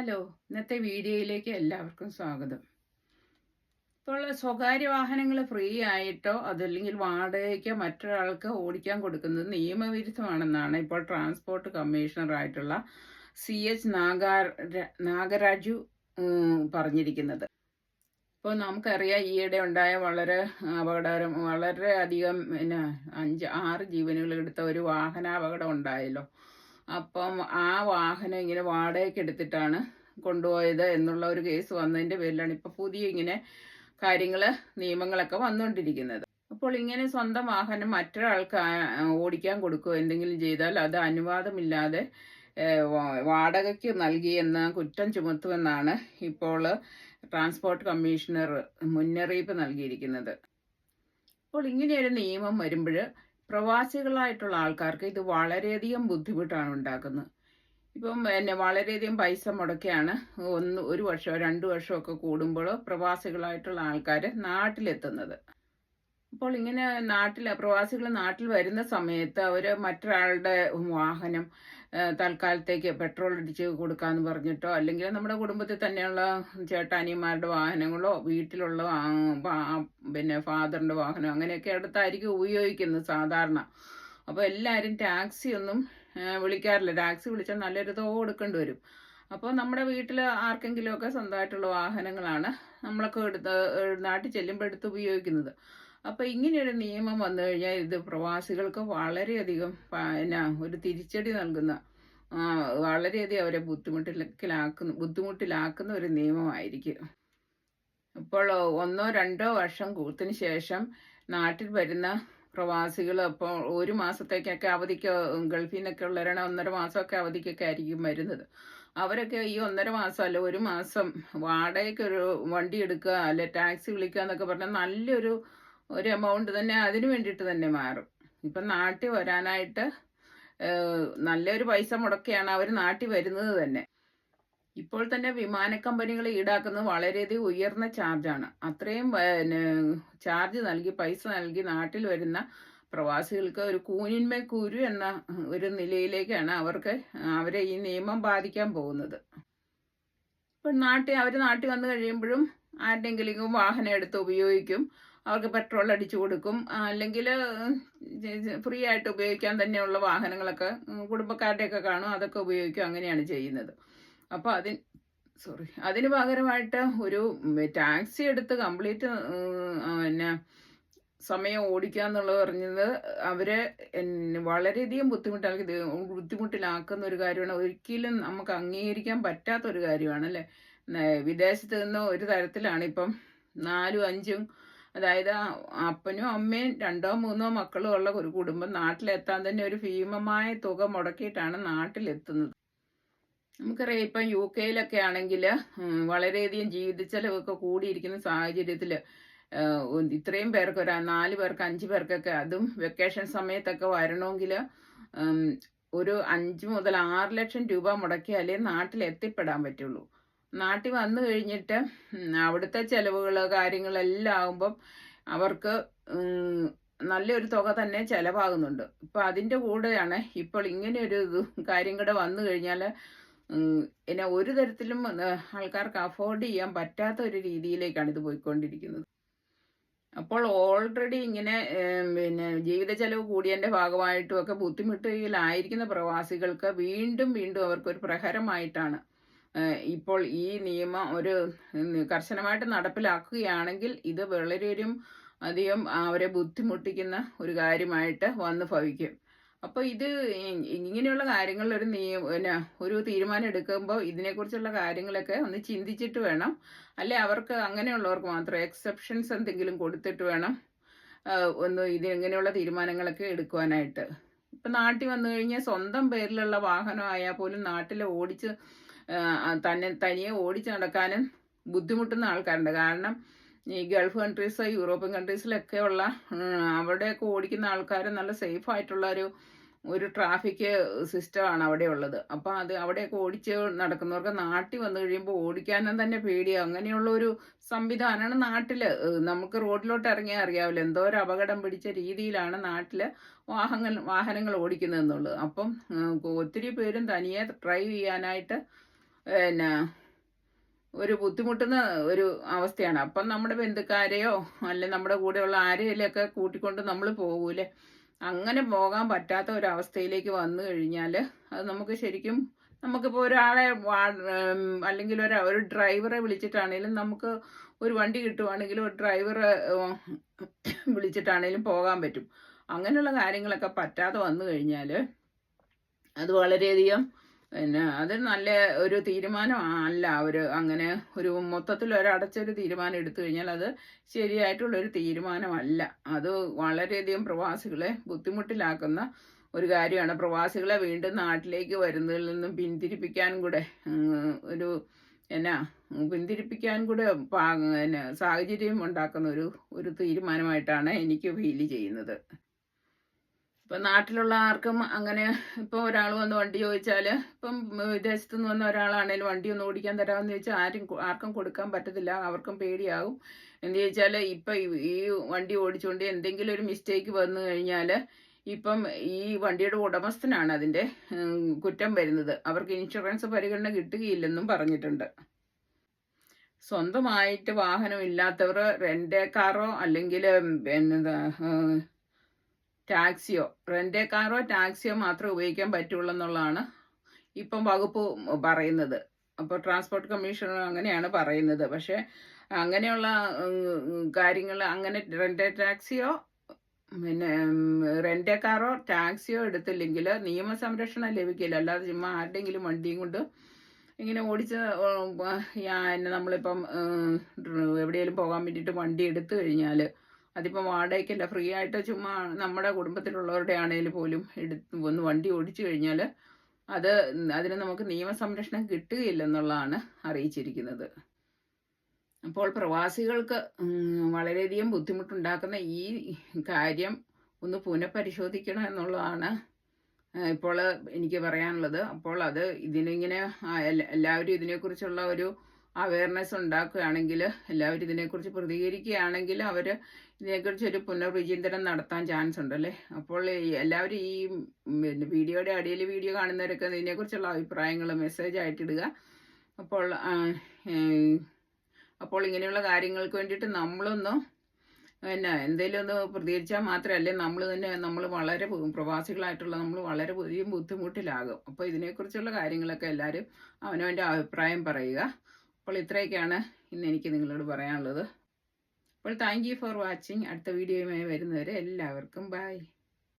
Hello ഇന്നത്തെ വീഡിയോയിലേക്ക് എല്ലാവർക്കും സ്വാഗതം. ഇപ്പോൾ സ്വകാര്യ വാഹനങ്ങൾ ഫ്രീ ആയിട്ടോ അതല്ലെങ്കിൽ വാടകയ്ക്കോ മറ്റൊരാൾക്ക് ഓടിക്കാൻ കൊടുക്കുന്നത് നിയമവിരുദ്ധമാണെന്നാണ് ഇപ്പോൾ ട്രാൻസ്പോർട്ട് കമ്മീഷണർ ആയിട്ടുള്ള സി എച്ച് നാഗാര നാഗരാജു പറഞ്ഞിരിക്കുന്നത്. ഇപ്പോൾ നമുക്കറിയാം ഈയിടെ ഉണ്ടായ വളരെ അപകടകരം വളരെ അധികം പിന്നെ അഞ്ച് ആറ് ജീവനുകൾ എടുത്ത ഒരു വാഹനാപകടം ഉണ്ടായല്ലോ. അപ്പം ആ വാഹനം ഇങ്ങനെ വാടകയ്ക്ക് എടുത്തിട്ടാണ് കൊണ്ടുപോയത് എന്നുള്ള ഒരു കേസ് വന്നതിന്റെ പേരിലാണ് ഇപ്പോൾ പുതിയ ഇങ്ങനെ കാര്യങ്ങൾ നിയമങ്ങളൊക്കെ വന്നുകൊണ്ടിരിക്കുന്നത് അപ്പോൾ ഇങ്ങനെ സ്വന്തം വാഹനം മറ്റൊരാൾക്ക് ഓടിക്കാൻ കൊടുക്കുക എന്തെങ്കിലും ചെയ്താൽ അത് അനുവാദമില്ലാതെ വാടകയ്ക്ക് നൽകി എന്ന കുറ്റം ചുമത്തുമെന്നാണ് ഇപ്പോൾ ട്രാൻസ്പോർട്ട് കമ്മീഷണർ മുന്നറിയിപ്പ് നൽകിയിരിക്കുന്നത്. അപ്പോൾ ഇങ്ങനെയൊരു നിയമം വരുമ്പോൾ പ്രവാസികളായിട്ടുള്ള ആൾക്കാർക്ക് ഇത് വളരെയധികം ബുദ്ധിമുട്ടാണ് ഉണ്ടാക്കുന്നത്. ഇപ്പം എന്നെ വളരെയധികം പൈസ മുടക്കിയാണ് ഒന്ന് ഒരു വർഷമോ രണ്ട് വർഷമോ ഒക്കെ കൂടുമ്പോൾ പ്രവാസികളായിട്ടുള്ള ആൾക്കാർ നാട്ടിലെത്തുന്നത്. അപ്പോൾ ഇങ്ങനെ നാട്ടിൽ പ്രവാസികൾ നാട്ടിൽ വരുന്ന സമയത്ത് അവർ മറ്റൊരാളുടെ വാഹനം തൽക്കാലത്തേക്ക് പെട്രോൾ അടിച്ച് കൊടുക്കാന്ന് പറഞ്ഞിട്ടോ? അല്ലെങ്കിൽ നമ്മുടെ കുടുംബത്തിൽ തന്നെയുള്ള ചേട്ടാനിമാരുടെ വാഹനങ്ങളോ വീട്ടിലുള്ള പിന്നെ ഫാദറിന്റെ വാഹനം അങ്ങനെയൊക്കെ അടുത്തായിരിക്കും ഉപയോഗിക്കുന്നത് സാധാരണ. അപ്പോൾ എല്ലാവരും ടാക്സി ഒന്നും വിളിക്കാറില്ല. ടാക്സി വിളിച്ചാൽ നല്ലൊരു തുക കൊടുക്കേണ്ടി വരും. അപ്പോൾ നമ്മുടെ വീട്ടിൽ ആർക്കെങ്കിലുമൊക്കെ സ്വന്തമായിട്ടുള്ള വാഹനങ്ങളാണ് നമ്മളൊക്കെ എടുത്ത് നാട്ടിൽ ചെല്ലുമ്പോൾ എടുത്ത് ഉപയോഗിക്കുന്നത്. അപ്പോൾ ഇങ്ങനെയൊരു നിയമം വന്നു കഴിഞ്ഞാൽ ഇത് പ്രവാസികൾക്ക് വളരെയധികം എന്നാ ഒരു തിരിച്ചടി നൽകുന്ന വളരെയധികം അവരെ ബുദ്ധിമുട്ടിലാക്കുന്ന ബുദ്ധിമുട്ടിലാക്കുന്ന ഒരു നിയമമായിരിക്കും. ഇപ്പോൾ ഒന്നോ രണ്ടോ വർഷം കൂത്തിന് ശേഷം നാട്ടിൽ വരുന്ന പ്രവാസികൾ അപ്പോൾ ഒരു മാസത്തേക്കൊക്കെ അവധിക്ക് ഗൾഫിൽ നിന്നൊക്കെ ഉള്ളവരാണ് ഒന്നര മാസമൊക്കെ അവധിക്കൊക്കെ ആയിരിക്കും വരുന്നത്. അവരൊക്കെ ഈ ഒന്നര മാസം അല്ല ഒരു മാസം വാടകയ്ക്ക് ഒരു വണ്ടി എടുക്കുക അല്ലെ ടാക്സി വിളിക്കുക എന്നൊക്കെ പറഞ്ഞാൽ നല്ലൊരു ഒരു എമൗണ്ട് തന്നെ അതിന് വേണ്ടിയിട്ട് തന്നെ മാറും. ഇപ്പം നാട്ടിൽ വരാനായിട്ട് നല്ലൊരു പൈസ മുടക്കിയാണ് അവർ നാട്ടിൽ വരുന്നത് തന്നെ. ഇപ്പോൾ തന്നെ വിമാന കമ്പനികൾ ഈടാക്കുന്നത് വളരെയധികം ഉയർന്ന ചാർജാണ് അത്രയും ചാർജ് നൽകി പൈസ നൽകി നാട്ടിൽ വരുന്ന പ്രവാസികൾക്ക് ഒരു കൂനിന്മേൽ കുരു എന്ന ഒരു നിലയിലേക്കാണ് അവർക്ക് അവരെ ഈ നിയമം ബാധിക്കാൻ പോകുന്നത്. ഇപ്പം നാട്ടിൽ അവർ നാട്ടിൽ വന്നു കഴിയുമ്പോഴും ആരുടെങ്കിലും വാഹനം എടുത്ത് ഉപയോഗിക്കും. അവർക്ക് പെട്രോൾ അടിച്ചു കൊടുക്കും. അല്ലെങ്കിൽ ഫ്രീ ആയിട്ട് ഉപയോഗിക്കാൻ തന്നെയുള്ള വാഹനങ്ങളൊക്കെ കുടുംബക്കാരുടെയൊക്കെ കാണും. അതൊക്കെ ഉപയോഗിക്കും. അങ്ങനെയാണ് ചെയ്യുന്നത്. അപ്പോൾ അതിന് സോറി അതിന് പകരമായിട്ട് ഒരു ടാക്സി എടുത്ത് കംപ്ലീറ്റ് പിന്നെ സമയം ഓടിക്കുക എന്നുള്ളത് പറഞ്ഞത് അവരെ വളരെയധികം ബുദ്ധിമുട്ടാക്കി ബുദ്ധിമുട്ടിലാക്കുന്ന ഒരു കാര്യമാണ്. ഒരിക്കലും നമുക്ക് അംഗീകരിക്കാൻ പറ്റാത്ത ഒരു കാര്യമാണ് അല്ലേ? വിദേശത്ത് നിന്ന് ഒരു തരത്തിലാണ് ഇപ്പം നാലും അഞ്ചും അതായത് അപ്പനും അമ്മയും രണ്ടോ മൂന്നോ മക്കളും ഉള്ള ഒരു കുടുംബം. നാട്ടിലെത്താൻ തന്നെ ഒരു ഭീമമായ തുക മുടക്കിയിട്ടാണ് നാട്ടിലെത്തുന്നത്. നമുക്കറിയാം ഇപ്പം യു കെയിലൊക്കെ ആണെങ്കിൽ വളരെയധികം ജീവിത ചെലവൊക്കെ കൂടിയിരിക്കുന്ന സാഹചര്യത്തിൽ ഇത്രയും പേർക്ക് ഒരു നാല് പേർക്ക് അഞ്ച് പേർക്കൊക്കെ അതും വെക്കേഷൻ സമയത്തൊക്കെ വരണമെങ്കിൽ ഒരു അഞ്ച് മുതൽ ആറ് ലക്ഷം രൂപ മുടക്കിയാലേ നാട്ടിൽ എത്തിപ്പെടാൻ പറ്റുള്ളൂ. നാട്ടിൽ വന്നു കഴിഞ്ഞിട്ട് അവിടുത്തെ ചെലവുകൾ കാര്യങ്ങളെല്ലാം ആകുമ്പം അവർക്ക് നല്ലൊരു തുക തന്നെ ചിലവാകുന്നുണ്ട്. ഇപ്പം അതിന്റെ കൂടെയാണ് ഇപ്പോൾ ഇങ്ങനെ ഒരു കാര്യം കൂടെ വന്നു കഴിഞ്ഞാൽ എന്നെ ഒരു തരത്തിലും ആൾക്കാർക്ക് അഫോർഡ് ചെയ്യാൻ പറ്റാത്ത ഒരു രീതിയിലേക്കാണ് ഇത് പോയിക്കൊണ്ടിരിക്കുന്നത്. അപ്പോൾ ഓൾറെഡി ഇങ്ങനെ പിന്നെ ജീവിത ചെലവ് കൂടിയതിന്റെ ഭാഗമായിട്ടും ഒക്കെ ബുദ്ധിമുട്ടിലായിരിക്കുന്ന പ്രവാസികൾക്ക് വീണ്ടും വീണ്ടും അവർക്കൊരു പ്രഹരമായിട്ടാണ് ഇപ്പോൾ ഈ നിയമം ഒരു കർശനമായിട്ട് നടപ്പിലാക്കുകയാണെങ്കിൽ ഇത് വളരെയും അധികം അവരെ ബുദ്ധിമുട്ടിക്കുന്ന ഒരു കാര്യമായിട്ട് വന്ന് ഭവിക്കും. അപ്പോൾ ഇത് ഇങ്ങനെയുള്ള കാര്യങ്ങളിൽ ഒരു നിയമ പിന്നെ ഒരു തീരുമാനം എടുക്കുമ്പോൾ ഇതിനെക്കുറിച്ചുള്ള കാര്യങ്ങളൊക്കെ ഒന്ന് ചിന്തിച്ചിട്ട് വേണം. അല്ലെ അവർക്ക് അങ്ങനെയുള്ളവർക്ക് മാത്രം എക്സെപ്ഷൻസ് എന്തെങ്കിലും കൊടുത്തിട്ട് വേണം ഒന്ന് ഇത് ഇങ്ങനെയുള്ള തീരുമാനങ്ങളൊക്കെ എടുക്കുവാനായിട്ട്. ഇപ്പം നാട്ടിൽ വന്നു കഴിഞ്ഞാൽ സ്വന്തം പേരിലുള്ള വാഹനമായാൽ പോലും നാട്ടിൽ ഓടിച്ച് തന്നെ തനിയെ ഓടിച്ച് നടക്കാനും ബുദ്ധിമുട്ടുന്ന ആൾക്കാരുണ്ട്. കാരണം ഈ ഗൾഫ് കൺട്രീസ് യൂറോപ്യൻ കൺട്രീസിലൊക്കെ ഉള്ള അവിടെയൊക്കെ ഓടിക്കുന്ന ആൾക്കാർ നല്ല സേഫ് ആയിട്ടുള്ള ഒരു ഒരു ട്രാഫിക് സിസ്റ്റമാണ് അവിടെ ഉള്ളത്. അപ്പം അത് അവിടെയൊക്കെ ഓടിച്ച് നടക്കുന്നവർക്ക് നാട്ടിൽ വന്നു കഴിയുമ്പോൾ ഓടിക്കാനും തന്നെ പേടിയാണ് അങ്ങനെയുള്ള ഒരു സംവിധാനമാണ് നാട്ടിൽ നമുക്ക് റോഡിലോട്ട് ഇറങ്ങിയാൽ അറിയാവില്ല. എന്തോ ഒരു അപകടം പിടിച്ച രീതിയിലാണ് നാട്ടിൽ വാഹനങ്ങൾ വാഹനങ്ങൾ ഓടിക്കുന്നതെന്നുള്ളത്. അപ്പം ഒത്തിരി പേരും തനിയെ ഡ്രൈവ് ചെയ്യാനായിട്ട് പിന്നെ ഒരു ബുദ്ധിമുട്ടുന്ന ഒരു അവസ്ഥയാണ്. അപ്പം നമ്മുടെ ബന്ധുക്കാരെയോ അല്ലെ നമ്മുടെ കൂടെയുള്ള ആരെയൊക്കെ കൂട്ടിക്കൊണ്ട് നമ്മൾ പോകൂലേ? അങ്ങനെ പോകാൻ പറ്റാത്ത ഒരു അവസ്ഥയിലേക്ക് വന്നു കഴിഞ്ഞാൽ അത് നമുക്ക് ശരിക്കും നമുക്കിപ്പോൾ ഒരാളെ അല്ലെങ്കിൽ ഒരു ഒരു ഡ്രൈവറെ വിളിച്ചിട്ടാണെങ്കിലും നമുക്ക് ഒരു വണ്ടി കിട്ടുവാണെങ്കിലും ഒരു ഡ്രൈവറെ വിളിച്ചിട്ടാണെങ്കിലും പോകാൻ പറ്റും. അങ്ങനെയുള്ള കാര്യങ്ങളൊക്കെ പറ്റാതെ വന്നു കഴിഞ്ഞാൽ അത് വളരെയധികം പിന്നെ അത് നല്ല ഒരു തീരുമാനം അല്ല. ഒരു അങ്ങനെ ഒരു മൊത്തത്തിൽ ഒരടച്ചൊരു തീരുമാനം എടുത്തു കഴിഞ്ഞാൽ അത് ശരിയായിട്ടുള്ള ഒരു തീരുമാനമല്ല. അത് വളരെയധികം പ്രവാസികളെ ബുദ്ധിമുട്ടിലാക്കുന്ന ഒരു കാര്യമാണ്. പ്രവാസികളെ വീണ്ടും നാട്ടിലേക്ക് വരുന്നതിൽ നിന്നും പിന്തിരിപ്പിക്കാൻ കൂടെ ഒരു എന്നാ പിന്തിരിപ്പിക്കാൻ കൂടെ സാഹചര്യം ഉണ്ടാക്കുന്ന ഒരു ഒരു തീരുമാനമായിട്ടാണ് എനിക്ക് ഫീൽ ചെയ്യുന്നത്. ഇപ്പം നാട്ടിലുള്ള ആർക്കും അങ്ങനെ ഇപ്പോൾ ഒരാൾ വന്ന് വണ്ടി ചോദിച്ചാൽ ഇപ്പം വിദേശത്തു നിന്ന് വന്ന ഒരാളാണേലും വണ്ടി ഒന്ന് ഓടിക്കാൻ തരാമെന്ന് ചോദിച്ചാൽ ആരും ആർക്കും കൊടുക്കാൻ പറ്റത്തില്ല. അവർക്കും പേടിയാകും എന്ന് ചോദിച്ചാൽ ഇപ്പം ഈ- വണ്ടി ഓടിച്ചുകൊണ്ട് എന്തെങ്കിലും ഒരു മിസ്റ്റേക്ക് വന്നു കഴിഞ്ഞാൽ ഇപ്പം ഈ വണ്ടിയുടെ ഉടമസ്ഥനാണ് അതിന്റെ കുറ്റം വരുന്നത്. അവർക്ക് ഇൻഷുറൻസ് പരിഗണന കിട്ടുകയില്ലെന്നും പറഞ്ഞിട്ടുണ്ട്. സ്വന്തമായിട്ട് വാഹനം ഇല്ലാത്തവർ റെന്റ് കാറോ അല്ലെങ്കിൽ എന്നതാ ഉം, ടാക്സിയോ? റെന്റ് കാറോ ടാക്സിയോ മാത്രമേ ഉപയോഗിക്കാൻ പറ്റുള്ളൂ എന്നുള്ളതാണ് ഇപ്പം വകുപ്പ് പറയുന്നത്. അപ്പോൾ ട്രാൻസ്പോർട്ട് കമ്മീഷണർ അങ്ങനെയാണ് പറയുന്നത്. പക്ഷേ അങ്ങനെയുള്ള കാര്യങ്ങൾ അങ്ങനെ റെന്റ് ടാക്സിയോ പിന്നെ റെന്റ് കാറോ ടാക്സിയോ എടുത്തില്ലെങ്കിൽ നിയമസംരക്ഷണം ലഭിക്കില്ല. അല്ലാതെ ചുമ്മാ ആരുടെയെങ്കിലും വണ്ടിയും കൊണ്ട് ഇങ്ങനെ ഓടിച്ച് നമ്മളിപ്പം എവിടെയെങ്കിലും പോകാൻ വേണ്ടിയിട്ട് വണ്ടി എടുത്തു കഴിഞ്ഞാൽ അതിപ്പം വാടകയ്ക്കല്ല ഫ്രീ ആയിട്ട് ചുമ്മാ നമ്മുടെ കുടുംബത്തിലുള്ളവരുടെ ആണെങ്കിൽ പോലും എടുത്ത് ഒന്ന് വണ്ടി ഓടിച്ചു കഴിഞ്ഞാൽ അത് അതിന് നമുക്ക് നിയമസംരക്ഷണം കിട്ടുകയില്ലെന്നുള്ളതാണ് അറിയിച്ചിരിക്കുന്നത്. അപ്പോൾ പ്രവാസികൾക്ക് വളരെയധികം ബുദ്ധിമുട്ടുണ്ടാക്കുന്ന ഈ കാര്യം ഒന്ന് പുനഃപരിശോധിക്കണം എന്നുള്ളതാണ് ഇപ്പോൾ എനിക്ക് പറയാനുള്ളത്. അപ്പോൾ അത് ഇതിനിങ്ങനെ എല്ലാവരും ഇതിനെക്കുറിച്ചുള്ള ഒരു അവയർനെസ് ഉണ്ടാക്കുകയാണെങ്കിൽ എല്ലാവരും ഇതിനെക്കുറിച്ച് പ്രതികരിക്കുകയാണെങ്കിൽ അവർ ഇതിനെക്കുറിച്ച് ഒരു പുനർവിചിന്തനം നടത്താൻ ചാൻസ് ഉണ്ടല്ലേ? അപ്പോൾ ഈ എല്ലാവരും ഈ പിന്നെ വീഡിയോയുടെ അടിയിൽ വീഡിയോ കാണുന്നവരൊക്കെ ഇതിനെക്കുറിച്ചുള്ള അഭിപ്രായങ്ങൾ മെസ്സേജ് ആയിട്ടിടുക അപ്പോൾ അപ്പോൾ ഇങ്ങനെയുള്ള കാര്യങ്ങൾക്ക് വേണ്ടിയിട്ട് നമ്മളൊന്ന് പിന്നെ എന്തെങ്കിലും ഒന്ന് പ്രതികരിച്ചാൽ മാത്രമല്ലേ നമ്മൾ തന്നെ നമ്മൾ വളരെ പ്രവാസികളായിട്ടുള്ള നമ്മൾ വളരെ പുതിയ ബുദ്ധിമുട്ടിലാകും. അപ്പോൾ ഇതിനെക്കുറിച്ചുള്ള കാര്യങ്ങളൊക്കെ എല്ലാവരും അവനവന്റെ അഭിപ്രായം പറയുക. അപ്പോൾ ഇത്രയൊക്കെയാണ് ഇന്ന് എനിക്ക് നിങ്ങളോട് പറയാനുള്ളത്. അപ്പോൾ താങ്ക് യു ഫോർ വാച്ചിങ് അടുത്ത വീഡിയോയുമായി വരുന്നവരെ എല്ലാവർക്കും ബൈ